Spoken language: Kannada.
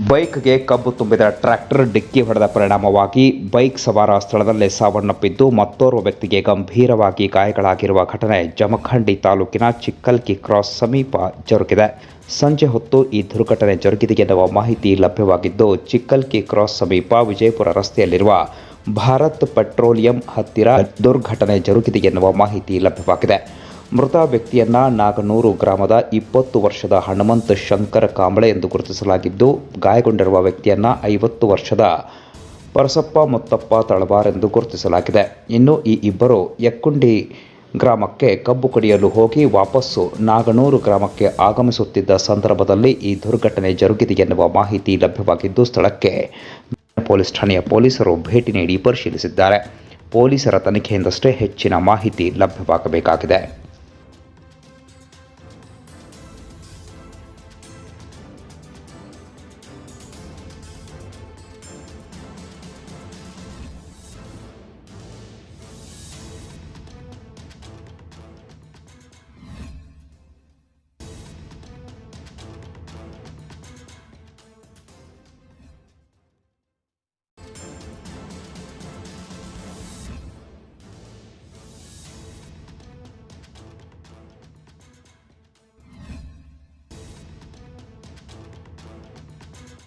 ಬೈಕ್ಗೆ ಕಬ್ಬು ತುಂಬಿದ ಟ್ರ್ಯಾಕ್ಟರ್ ಡಿಕ್ಕಿ ಹೊಡೆದ ಪರಿಣಾಮವಾಗಿ ಬೈಕ್ ಸವಾರ ಸ್ಥಳದಲ್ಲೇ ಸಾವನ್ನಪ್ಪಿದ್ದು ಮತ್ತೋರ್ವ ವ್ಯಕ್ತಿಗೆ ಗಂಭೀರವಾಗಿ ಗಾಯಗಳಾಗಿರುವ ಘಟನೆ ಜಮಖಂಡಿ ತಾಲೂಕಿನ ಚಿಕ್ಕಲ್ಕಿ ಕ್ರಾಸ್ ಸಮೀಪ ಜರುಗಿದೆ. ಸಂಜೆ ಹೊತ್ತು ಈ ದುರ್ಘಟನೆ ಜರುಗಿದೆ ಎನ್ನುವ ಮಾಹಿತಿ ಲಭ್ಯವಾಗಿದ್ದು, ಚಿಕ್ಕಲ್ಕಿ ಕ್ರಾಸ್ ಸಮೀಪ ವಿಜಯಪುರ ರಸ್ತೆಯಲ್ಲಿರುವ ಭಾರತ್ ಪೆಟ್ರೋಲಿಯಂ ಹತ್ತಿರ ದುರ್ಘಟನೆ ಜರುಗಿದೆ ಎನ್ನುವ ಮಾಹಿತಿ ಲಭ್ಯವಾಗಿದೆ. ಮೃತ ವ್ಯಕ್ತಿಯನ್ನ ನಾಗನೂರು ಗ್ರಾಮದ ಇಪ್ಪತ್ತು ವರ್ಷದ ಹನುಮಂತ ಶಂಕರ ಕಾಂಬಳೆ ಎಂದು ಗುರುತಿಸಲಾಗಿದ್ದು, ಗಾಯಗೊಂಡಿರುವ ವ್ಯಕ್ತಿಯನ್ನ ಐವತ್ತು ವರ್ಷದ ಪರಸಪ್ಪ ಮುತ್ತಪ್ಪ ತಳವಾರ್ ಎಂದು ಗುರುತಿಸಲಾಗಿದೆ. ಇನ್ನು ಈ ಇಬ್ಬರು ಯಕ್ಕುಂಡಿ ಗ್ರಾಮಕ್ಕೆ ಕಬ್ಬು ಕಡಿಯಲು ಹೋಗಿ ವಾಪಸ್ಸು ನಾಗನೂರು ಗ್ರಾಮಕ್ಕೆ ಆಗಮಿಸುತ್ತಿದ್ದ ಸಂದರ್ಭದಲ್ಲಿ ಈ ದುರ್ಘಟನೆ ಜರುಗಿದೆ ಎನ್ನುವ ಮಾಹಿತಿ ಲಭ್ಯವಾಗಿದ್ದು, ಸ್ಥಳಕ್ಕೆ ಪೊಲೀಸ್ ಠಾಣೆಯ ಪೊಲೀಸರು ಭೇಟಿ ನೀಡಿ ಪರಿಶೀಲಿಸಿದ್ದಾರೆ. ಪೊಲೀಸರ ತನಿಖೆಯಿಂದಷ್ಟೇ ಹೆಚ್ಚಿನ ಮಾಹಿತಿ ಲಭ್ಯವಾಗಬೇಕಾಗಿದೆ.